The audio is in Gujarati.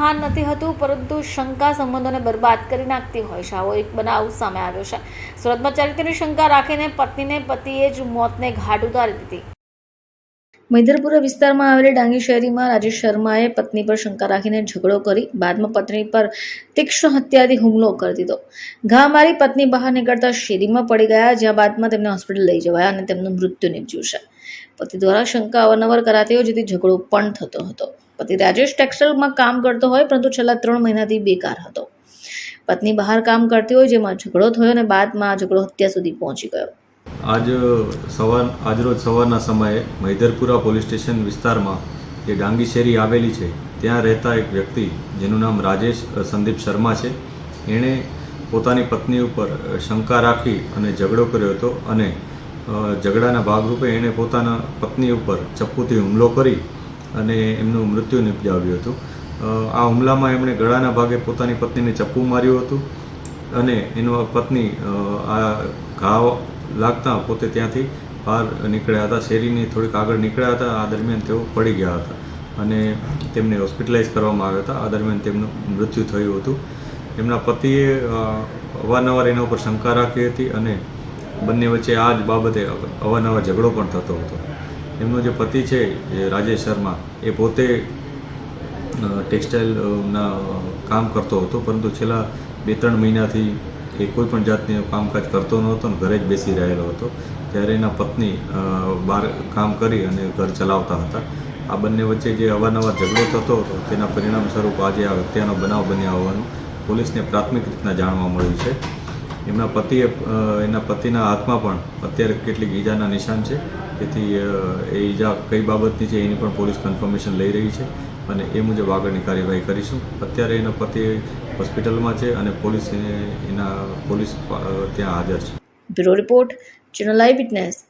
સ્થાન નથી હતું, પરંતુ શંકા સંબંધોને બરબાદ કરી નાખતી હોય છે. આવો એક બનાવ સામે આવ્યો છે. સુરતમાં ચરિત્રની શંકા રાખીને પત્નીને પતિએ જ મોતને ઘાટ ઉતારી દીધી. મૈદરપુરા વિસ્તારમાં આવેલી ડાંગી શહેરીમાં રાજેશ શર્માએ પત્ની પર શંકા રાખીને ઝઘડો કરી, બાદમાં પત્ની પર તીક્ષ્ણ હત્યાથી હુમલો કરી દીધો. ઘા મારી પત્ની બહાર નીકળતા શેરીમાં પડી ગયા, જ્યાં બાદમાં તેમને હોસ્પિટલ લઈ જવાયા અને તેમનું મૃત્યુ નીપજ્યું છે. પતિ દ્વારા શંકા અવારનવાર કરાતી હોય જેથી ઝઘડો પણ થતો હતો. પતિ રાજેશ ટેક્સટાઇલમાં કામ કરતો હોય, પરંતુ છેલ્લા ત્રણ મહિનાથી બેકાર હતો. પત્ની બહાર કામ કરતી હોય, જેમાં ઝઘડો થયો અને બાદમાં આ ઝઘડો હત્યા સુધી પહોંચી ગયો. આજ, સવાર, આજરોજ સવારના સમયે મૈદરપુરા પોલીસ સ્ટેશન વિસ્તારમાં જે ડાંગી શેરી આવેલી છે, ત્યાં રહેતા એક વ્યક્તિ, જેનું નામ રાજેશ સંદીપ શર્મા છે, એણે પોતાની પત્ની ઉપર શંકા રાખી અને ઝઘડો કર્યો હતો અને ઝઘડાના ભાગરૂપે એણે પોતાના પત્ની ઉપર ચપ્પુથી હુમલો કરી અને એમનું મૃત્યુ નિપજાવ્યું હતું. આ હુમલામાં એમણે ગળાના ભાગે પોતાની પત્નીને ચપ્પુ માર્યું હતું અને એનો પત્ની આ ઘાવ લાગતા પોતે ત્યાંથી બહાર નીકળ્યા હતા. શેરીની થોડીક આગળ નીકળ્યા હતા. આ દરમિયાન તેઓ પડી ગયા હતા અને તેમને હોસ્પિટલાઇઝ કરવામાં આવ્યા હતા. આ દરમિયાન તેમનું મૃત્યુ થયું હતું. એમના પતિએ અવારનવાર એના ઉપર શંકા રાખી હતી અને બંને વચ્ચે આ જ બાબતે અવારનવાર ઝઘડો પણ થતો હતો. એમનો જે પતિ છે રાજેશ શર્મા, એ પોતે ટેક્સટાઇલના કામ કરતો હતો, પરંતુ છેલ્લા બે ત્રણ મહિનાથી એ કોઈ પણ જાતનું કામકાજ કરતો નહોતો અને ઘરે જ બેસી રહેલો હતો. ત્યારે એના પત્ની બહાર કામ કરી અને ઘર ચલાવતા હતા. આ બંને વચ્ચે જે અવારનવાર ઝઘડો થતો હતો, તેના પરિણામ સ્વરૂપ આજે આ હત્યાનો બનાવ બન્યા હોવાનું પોલીસને પ્રાથમિક રીતના જાણવા મળ્યું છે. એમના પતિએ એના પતિના હાથમાં પણ અત્યારે કેટલીક ઈજાના નિશાન છે. તેથી એ ઈજા કઈ બાબતની છે એની પણ પોલીસ કન્ફર્મેશન લઈ રહી છે અને એ મુજબ આગળની કાર્યવાહી કરીશું. અત્યારે એના પતિ હોસ્પિટલમાં છે અને પોલીસ એના પોલીસ ત્યાં હાજર છે. Bureau report, channel eyewitness.